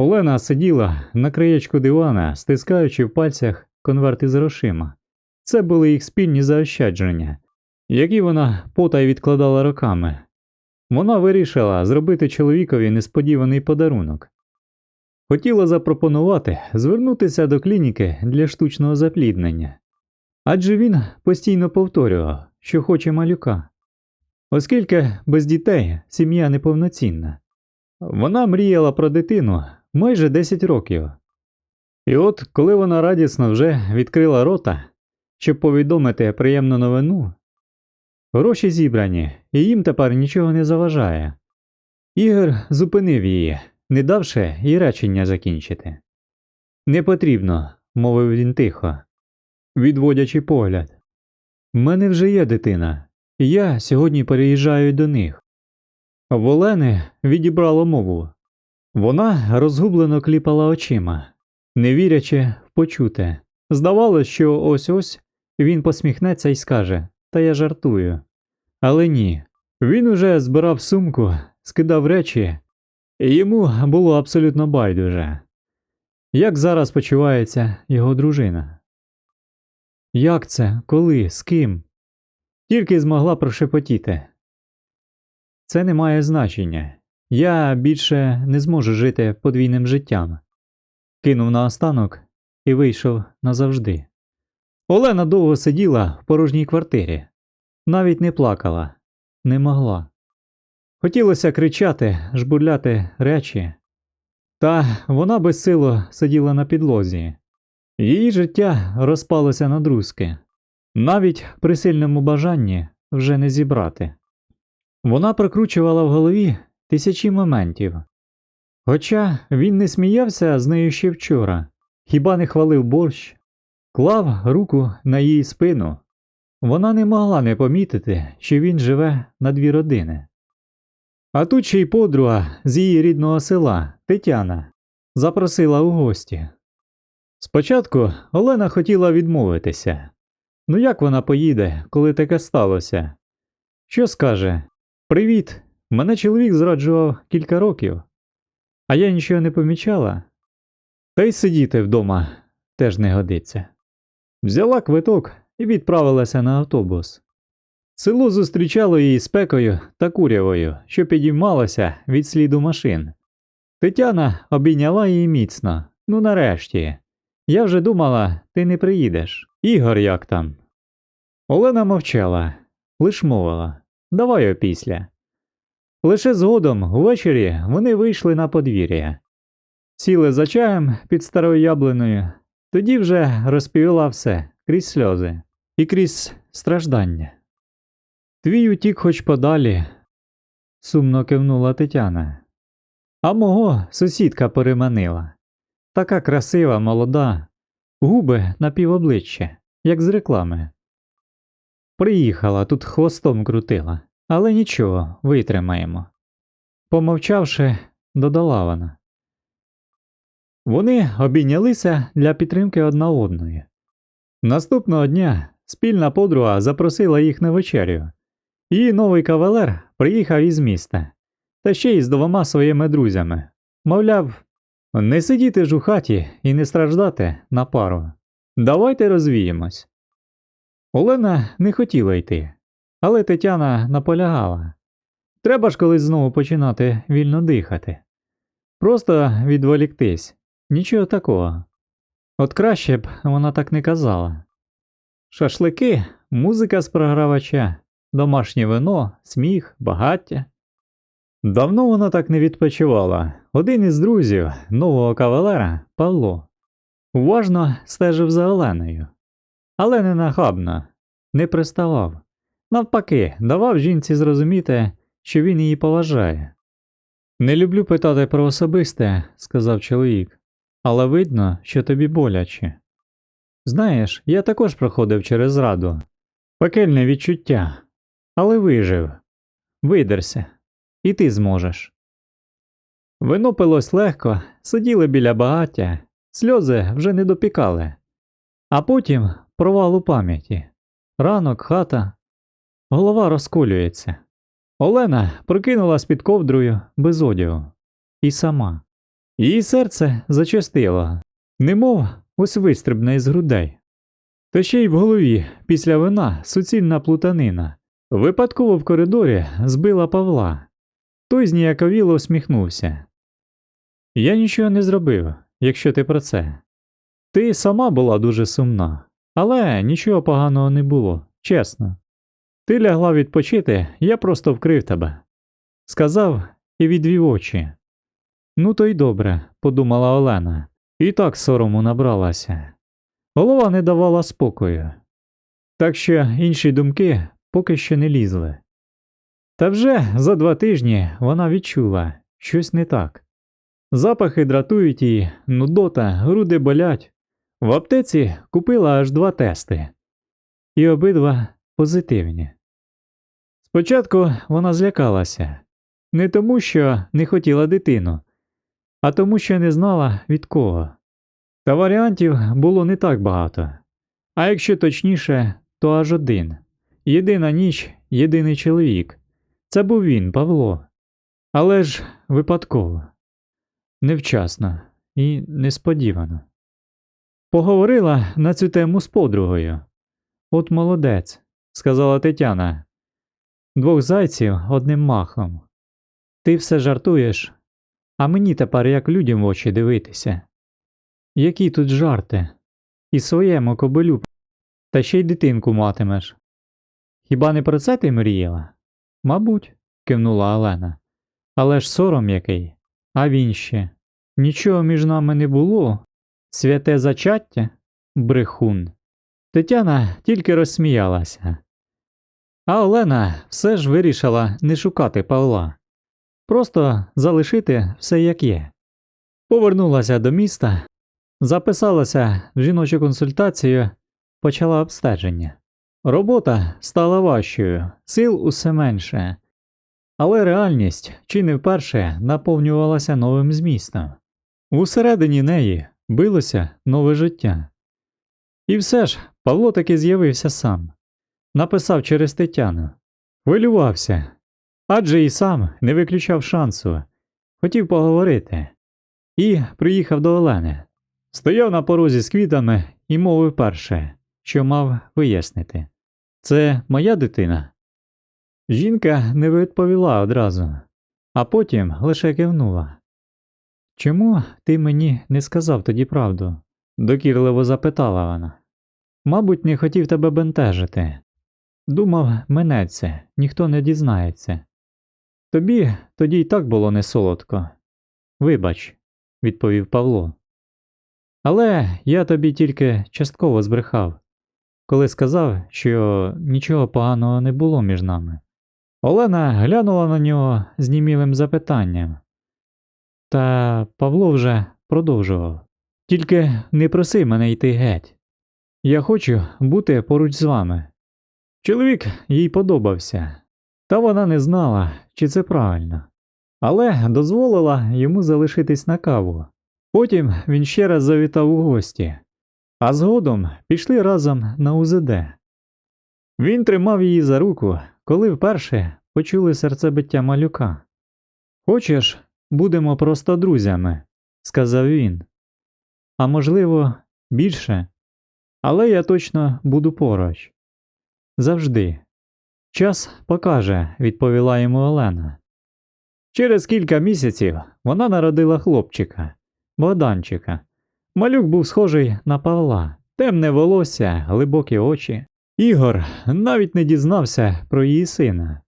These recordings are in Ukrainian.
Олена сиділа на краєчку дивана, стискаючи в пальцях конверти з грошима. Це були їх спільні заощадження, які вона потай відкладала роками. Вона вирішила зробити чоловікові несподіваний подарунок. Хотіла запропонувати звернутися до клініки для штучного запліднення, адже він постійно повторював, що хоче малюка. Оскільки без дітей сім'я неповноцінна. Вона мріяла про дитину майже 10 років. І от, коли вона радісно вже відкрила рота, щоб повідомити приємну новину, гроші зібрані, і їм тепер нічого не заважає. Ігор зупинив її, не давши їй речення закінчити. Не потрібно, мовив він тихо, відводячи погляд. У мене вже є дитина, і я сьогодні переїжджаю до них. В відібрало мову. Вона розгублено кліпала очима, не вірячи в почуте. Здавалось, що ось ось він посміхнеться і скаже Та я жартую. Але ні. Він уже збирав сумку, скидав речі, і йому було абсолютно байдуже. Як зараз почувається його дружина? Як це? Коли? З ким? Тільки змогла прошепотіти. Це не має значення. Я більше не зможу жити подвійним життям. Кинув наостанок і вийшов назавжди. Олена довго сиділа в порожній квартирі, навіть не плакала, не могла. Хотілося кричати, жбурляти речі, та вона безсило сиділа на підлозі. Її життя розпалося на друзки, навіть при сильному бажанні вже не зібрати. Вона прокручувала в голові тисячі моментів. Хоча він не сміявся з нею ще вчора, хіба не хвалив борщ, клав руку на її спину. Вона не могла не помітити, що він живе на дві родини. А тут ще й подруга з її рідного села Тетяна запросила у гості. Спочатку Олена хотіла відмовитися. Ну як вона поїде, коли таке сталося? Що скаже? Привіт, мене чоловік зраджував кілька років, а я нічого не помічала. Та й сидіти вдома теж не годиться. Взяла квиток і відправилася на автобус. Село зустрічало її спекою та курявою, що підіймалося від сліду машин. Тетяна обійняла її міцно. Ну нарешті. Я вже думала, ти не приїдеш. Ігор як там? Олена мовчала, лиш мовила давай опісля. Лише згодом ввечері вони вийшли на подвір'я. Сіли за чаєм під старою яблуною, тоді вже розповіла все крізь сльози і крізь страждання. Твій утік хоч подалі, сумно кивнула Тетяна. А мого сусідка переманила. Така красива, молода, губи на півобличчя, як з реклами. Приїхала, тут хвостом крутила, але нічого, витримаємо. Помовчавши, додала вона. Вони обійнялися для підтримки одна одної. Наступного дня спільна подруга запросила їх на вечерю. Її новий кавалер приїхав із міста, та ще й з двома своїми друзями. Мовляв, не сидіти ж у хаті і не страждати на пару. Давайте розвіємось. Олена не хотіла йти, але Тетяна наполягала. Треба ж колись знову починати вільно дихати. Просто відволіктись, нічого такого. От краще б вона так не казала. Шашлики, музика з програвача, домашнє вино, сміх, багаття. Давно вона так не відпочивала. Один із друзів нового кавалера Павло уважно стежив за Оленою, але не нахабно, не приставав. Навпаки, давав жінці зрозуміти, що він її поважає. Не люблю питати про особисте, сказав чоловік, але видно, що тобі боляче. Знаєш, я також проходив через зраду, пекельне відчуття, але вижив, видерся, і ти зможеш. Вино пилось легко, сиділи біля багаття, сльози вже не допікали, а потім провал у пам'яті. Ранок, хата, голова розколюється. Олена прокинулась під ковдрою без одягу. І сама. Її серце зачастило, немов ось вистрибне із грудей. Та ще й в голові після вина суцільна плутанина. Випадково в коридорі збила Павла. Той зніяковіло усміхнувся. Я нічого не зробив, якщо ти про це. Ти сама була дуже сумна, але нічого поганого не було, чесно. Ти лягла відпочити, я просто вкрив тебе. Сказав і відвів очі. Ну, то й добре, подумала Олена, і так сорому набралася. Голова не давала спокою. Так що інші думки поки що не лізли. Та вже за два тижні вона відчула щось не так. Запахи дратують її, нудота, груди болять. В аптеці купила аж два тести. І обидва позитивні. Спочатку вона злякалася не тому, що не хотіла дитину, а тому, що не знала від кого. Та варіантів було не так багато. А якщо точніше, то аж один. Єдина ніч, єдиний чоловік. Це був він, Павло. Але ж випадково, невчасно і несподівано. Поговорила на цю тему з подругою. От молодець, сказала Тетяна. Двох зайців одним махом. Ти все жартуєш, а мені тепер як людям в очі дивитися. Які тут жарти? І своєму кобилю, та ще й дитинку матимеш. Хіба не про це ти мріяла? Мабуть, кивнула Олена. Але ж сором який, а він ще. Нічого між нами не було. Святе зачаття? Брехун. Тетяна тільки розсміялася. А Олена все ж вирішила не шукати Павла, просто залишити все як є. Повернулася до міста, записалася в жіночу консультацію, почала обстеження. Робота стала важчою, сил усе менше, але реальність чи не вперше наповнювалася новим змістом. Усередині неї билося нове життя. І все ж Павло таки з'явився сам, написав через Тетяну, хвилювався, адже і сам не виключав шансу, хотів поговорити, і приїхав до Олени, стояв на порозі з квітами і мовив перше, що мав вияснити. Це моя дитина? Жінка не відповіла одразу, а потім лише кивнула. Чому ти мені не сказав тоді правду? докірливо запитала вона. Мабуть, не хотів тебе бентежити. Думав, минеться, ніхто не дізнається. Тобі тоді й так було не солодко. Вибач, відповів Павло. Але я тобі тільки частково збрехав, коли сказав, що нічого поганого не було між нами. Олена глянула на нього з німілим запитанням. Та Павло вже продовжував. Тільки не проси мене йти геть. Я хочу бути поруч з вами. Чоловік їй подобався, та вона не знала, чи це правильно, але дозволила йому залишитись на каву. Потім він ще раз завітав у гості, а згодом пішли разом на УЗД. Він тримав її за руку, коли вперше почули серцебиття малюка. Хочеш, будемо просто друзями, сказав він. А можливо, більше. Але я точно буду поруч. Завжди. Час покаже, відповіла йому Олена. Через кілька місяців вона народила хлопчика, Богданчика. Малюк був схожий на Павла, темне волосся, глибокі очі. Ігор навіть не дізнався про її сина.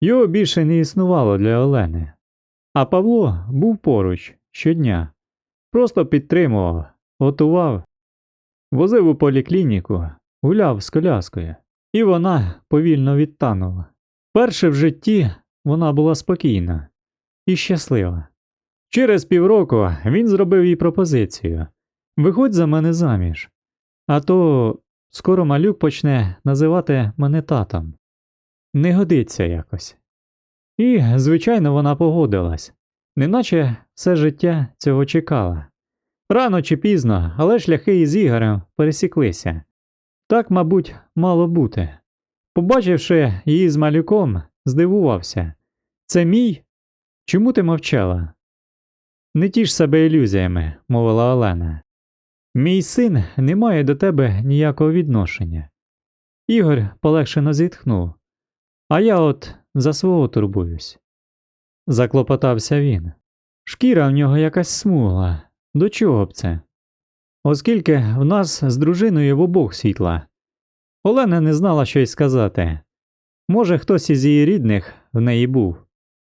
Його більше не існувало для Олени. А Павло був поруч щодня, просто підтримував, готував, возив у поліклініку, гуляв з коляскою, і вона повільно відтанула. Перше в житті вона була спокійна і щаслива. Через півроку він зробив їй пропозицію Виходь за мене заміж, а то скоро малюк почне називати мене татом. Не годиться якось. І, звичайно, вона погодилась, неначе все життя цього чекала. Рано чи пізно, але шляхи із Ігорем пересіклися. Так, мабуть, мало бути. Побачивши її з малюком, здивувався це мій? Чому ти мовчала? Не тіш себе ілюзіями, мовила Олена. Мій син не має до тебе ніякого відношення. Ігор полегшено зітхнув. А я от за свого турбуюсь. Заклопотався він. Шкіра в нього якась смугла. До чого б це? Оскільки в нас з дружиною в обох світла. Олена не знала, що й сказати. Може, хтось із її рідних в неї був.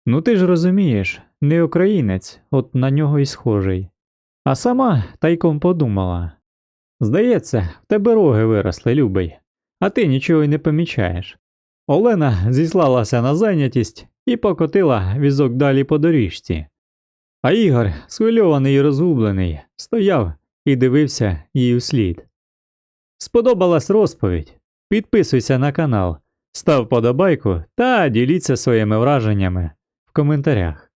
Ну ти ж розумієш, не українець, от на нього й схожий. А сама тайком подумала. Здається, в тебе роги виросли, любий, а ти нічого й не помічаєш. Олена зіслалася на зайнятість і покотила візок далі по доріжці. А Ігор, схвильований і розгублений, стояв і дивився їй услід. Сподобалась розповідь? Підписуйся на канал, став подобайку та діліться своїми враженнями в коментарях.